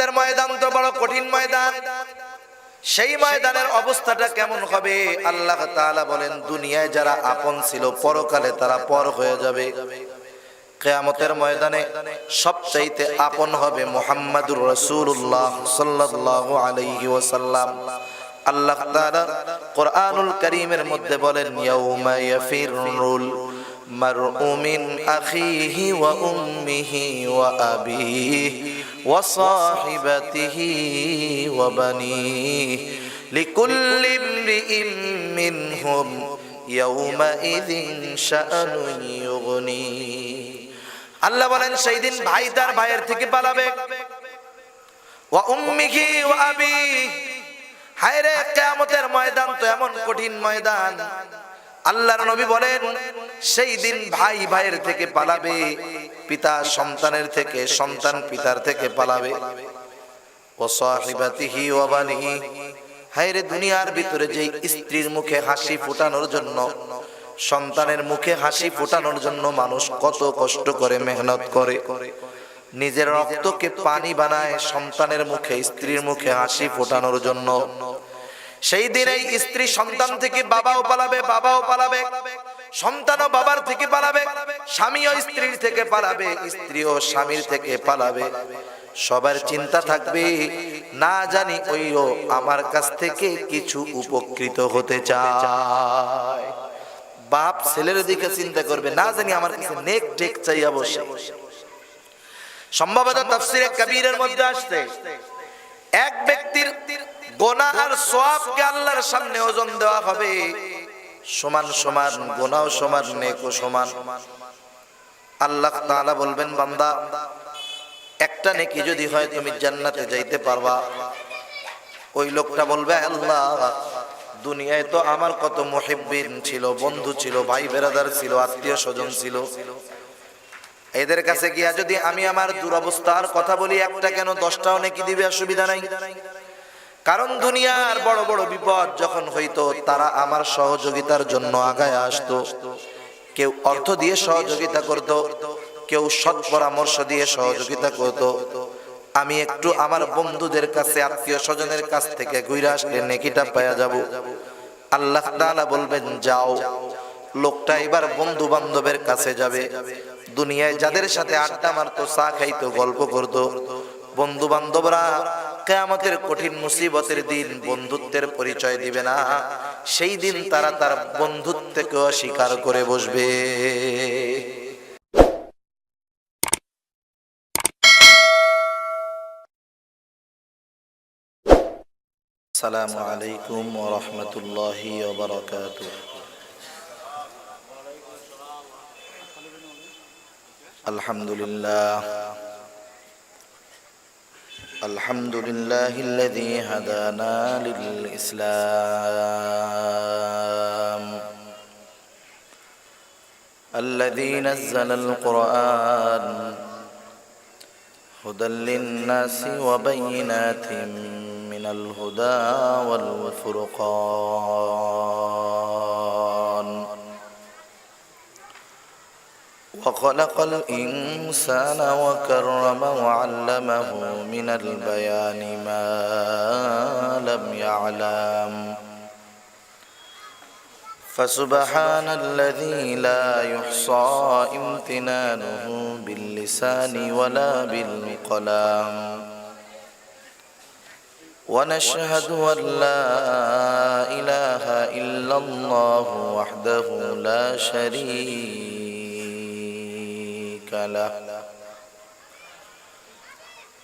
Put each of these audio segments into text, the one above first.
কেয়ামতের ময়দান তো বড় কঠিন ময়দান। সেই ময়দানের অবস্থাটা কেমন হবে? আল্লাহ তাআলা বলেন, দুনিয়ায় যারা আপন ছিল, পরকালে তারা পর হয়ে যাবে। কেয়ামতের ময়দানে সবচাইতে আপন হবে মোহাম্মদুর রসুল্লাহ সাল্লাল্লাহু আলাইহি ওয়াসাল্লাম। আল্লাহ তাআলা কোরআনুল কারীমের মধ্যে বলেন, ইয়াউমা ইয়াফিরুল মারউ মিন আখিহি ওয়া উম্মিহি ওয়া আবিহি। ওয়া বানিহি লিকুল্লি ইমরিইম মিনহুম ইয়াউমাইযিন শাআনুন ইউগনিহি আল্লাহ বলেন, সেই দিন ভাই তার ভাইয়ের থেকে পালাবে। ওয়া উম্মিহি ওয়া আবি। হায় রে কিয়ামতের ময়দান তো এমন কঠিন ময়দান। আল্লাহর নবী বলেন, সেই দিন ভাই ভাইয়ের থেকে পালাবে, পিতা সন্তানের থেকে, সন্তান পিতার থেকে পালাবে। দুনিয়ার ভিতরে স্ত্রীর মুখে হাসি ফোটানোর জন্য, সন্তানের মুখে হাসি ফোটানোর জন্য মানুষ কত কষ্ট করে মেহনত করে। নিজের রক্তকে পানি বানায় সন্তানের মুখে, স্ত্রীর মুখে হাসি ফোটানোর জন্য সেই দিন এই স্ত্রী সন্তান থেকে বাবাও পালাবে বাবাও পালাবে, সন্তানও বাবার থেকে পালাবে, স্বামীও স্ত্রীর থেকে পালাবে, স্ত্রীও স্বামীর থেকে পালাবে। সবার চিন্তা থাকবে, না জানি ওইও আমার কাছ থেকে কিছু উপকৃত হতে চায়। বাপ ছেলের দিকে চিন্তা করবে, না জানি আমার কাছে নেক টেক চাইয়া বসে সম্ভবত তাফসিরে কবিরের মধ্যে আসছে। এক ব্যক্তির গোনা আর সোয়াবকে আল্লাহর সামনে ওজন দেওয়া হবে। সমান সমান, গোনাও সমান, নেকও সমান। আল্লাহ তাআলা বলবেন, বান্দা, একটা নেকি যদি হয় তুমি জান্নাতে যাইতে পারবা। ওই লোকটা বলবে, আল্লাহ, দুনিয়ায় তো আমার কত মুহিব্বিন ছিল, বন্ধু ছিল, ভাই বেরাদার ছিল, আত্মীয় স্বজন ছিল। এদের কাছে গিয়া যদি আমি আমার দুরবস্থার কথা বলি, একটা কেন দশটাও নাকি দিবে, অসুবিধা নাই। কারণ দুনিয়ার বড় বড় বিপদ যখন হইতো, তারা আমার সহযোগিতার জন্য আগায় আসতো। কেউ অর্থ দিয়ে সহযোগিতা করত, কেউ সৎ পরামর্শ দিয়ে সহযোগিতা করত। আমি একটু আমার বন্ধুদের কাছে, আত্মীয় স্বজনের কাছ থেকে ঘুরে আসলে নেকিটা পাওয়া যাব। আল্লাহ তাআলা বলবেন, যাও। লোকটা এবার বন্ধু বান্ধবের কাছে যাবে। দুনিয়ায় যাদের সাথে আড্ডা মারতো, চা খাইতো, গল্প করতো। বন্ধু বান্ধবরা কেয়ামতের কঠিন মুসিবতের দিন বন্ধুত্বের পরিচয় দিবে না। সেই দিন তারা তার বন্ধুত্বকে অস্বীকার করে বসবে। আসসালামু আলাইকুম ওয়া রাহমাতুল্লাহি ওয়া বারাকাতুহু আলহামদুলিল্লাহ। الحمد لله الذي هدانا للإسلام. الذي نزل القرآن هدى للناس وبينات من الهدى والفرقان. وخلق الإنسان وكرم وعلمه من البيان ما لم يعلم. فسبحان الذي لا يحصى امتنانه باللسان ولا بالقلم. ونشهد أن لا إله إلا الله وحده لا شريك له.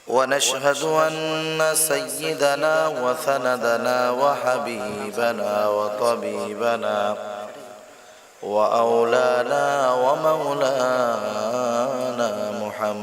ونشهد أن سيدنا وسندنا وحبيبنا وطبيبنا وأولانا ومولانا محمد.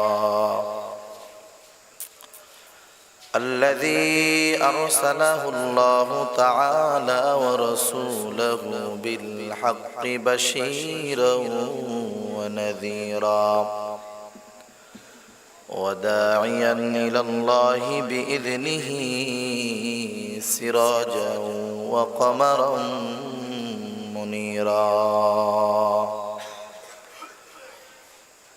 الذي أرسله الله تعالى ورسوله بالحق بشيرا ونذيرا وداعيا إلى الله بإذنه سراجا وقمرا منيرا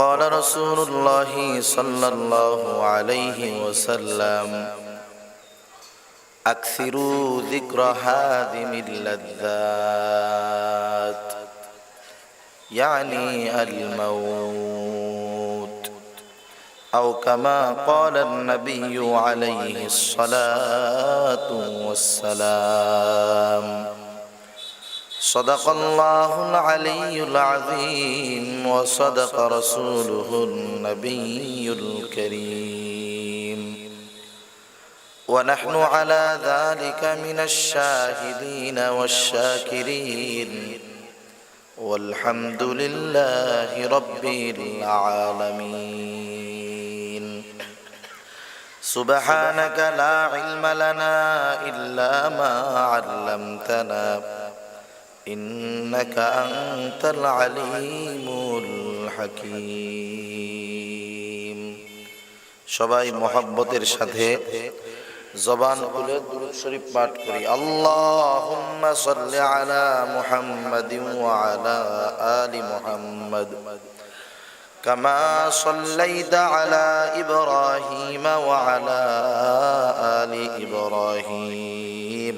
وقال رسول الله صلى الله عليه وسلم أكثروا ذكر هادم اللذات يعني الموت أو كما قال النبي عليه الصلاة والسلام. صدق الله العلي العظيم وصدق رسوله النبي الكريم. ونحن على ذلك من الشاهدين والشاكرين. والحمد لله رب العالمين. سبحانك لا علم لنا إلا ما علمتنا. إنك أنت العليم الحكيم সবাই মোহাব্বতের সাথে জবান খুলে দুরূদ শরীফ পাঠ করি আল্লাহুম্মা সাল্লি আলা মুহাম্মাদিন ওয়া আলা আলি মুহাম্মাদ كما صليت على إبراهيم وعلى آل إبراهيم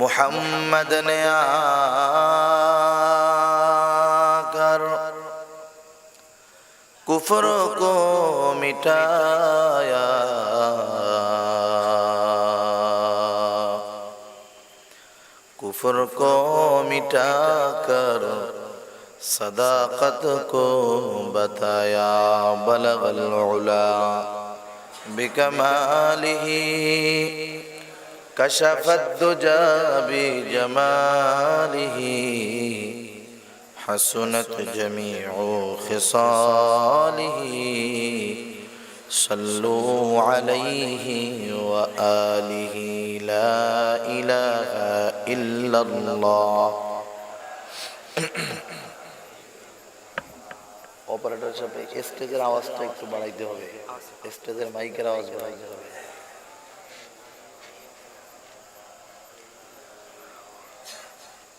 محمد نے آ کر کفر کو مٹایا. کفر کو مٹا کر صداقت کو بتایا. بلغ العلا بکمالہی كشف الدجى بجماله حسنت جميع خصاله صلوا عليه وآله لا إله إلا الله অপারেটর সাহেব স্টেজের আওয়াজটা একটু বাড়াইতে হবে স্টেজের মাইকের আওয়াজ বাড়াইতে হবে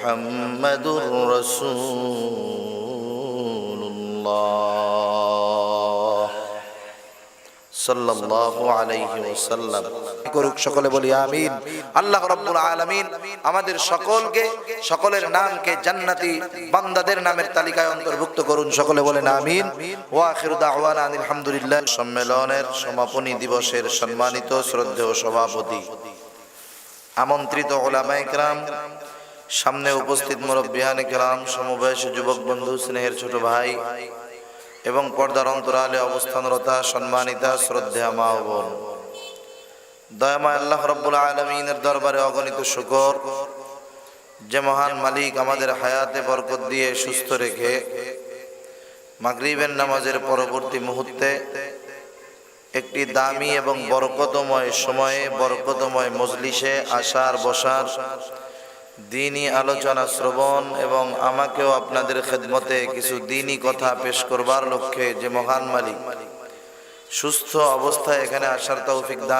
ইল্লাল্লাহু মুহাম্মাদুর রাসূলুল্লাহ। সাল্লাল্লাহু আলাইহি ওয়াসাল্লাম। করুক সকলে বলি আমিন। আল্লাহ রাব্বুল আলামিন আমাদের সকলকে, সকলের নামকে জান্নাতি বান্দাদের নামের তালিকায় অন্তর্ভুক্ত করুন। সকলে বলেন আমিন। ওয়া আখিরু দাওয়ানা আনিল হামদুলিল্লাহ। সম্মেলনের সমাপনী দিবসের সম্মানিত শ্রদ্ধেয় সভাপতি। আমন্ত্রিত ওলামায়ে কেরাম সামনে উপস্থিত মুরব্বিয়ানে কেরাম, সমবয়সী যুবক বন্ধু, স্নেহের ছোট ভাই এবং পর্দার অন্তরালে অবস্থানরতা, সম্মানিতা শ্রদ্ধা মা বোন। দয়াময় আল্লাহ রব্বুল আলমিনের দরবারে অগণিত শুকর, যে মহান মালিক আমাদের হায়াতে বরকত দিয়ে সুস্থ রেখে মাগরিবের নামাজের পরবর্তী মুহূর্তে একটি দামি এবং বরকতময় সময়ে, বরকতময় মজলিসে আসার, বসার দিনই আলোচনা শ্রবণ এবং আমাকেও আপনাদের খেদমতে কিছু দিনই কথা পেশ করবার লক্ষ্যে যে মহান মালিক, সুস্থ অবস্থায় এখানে আসার তৌফিক দান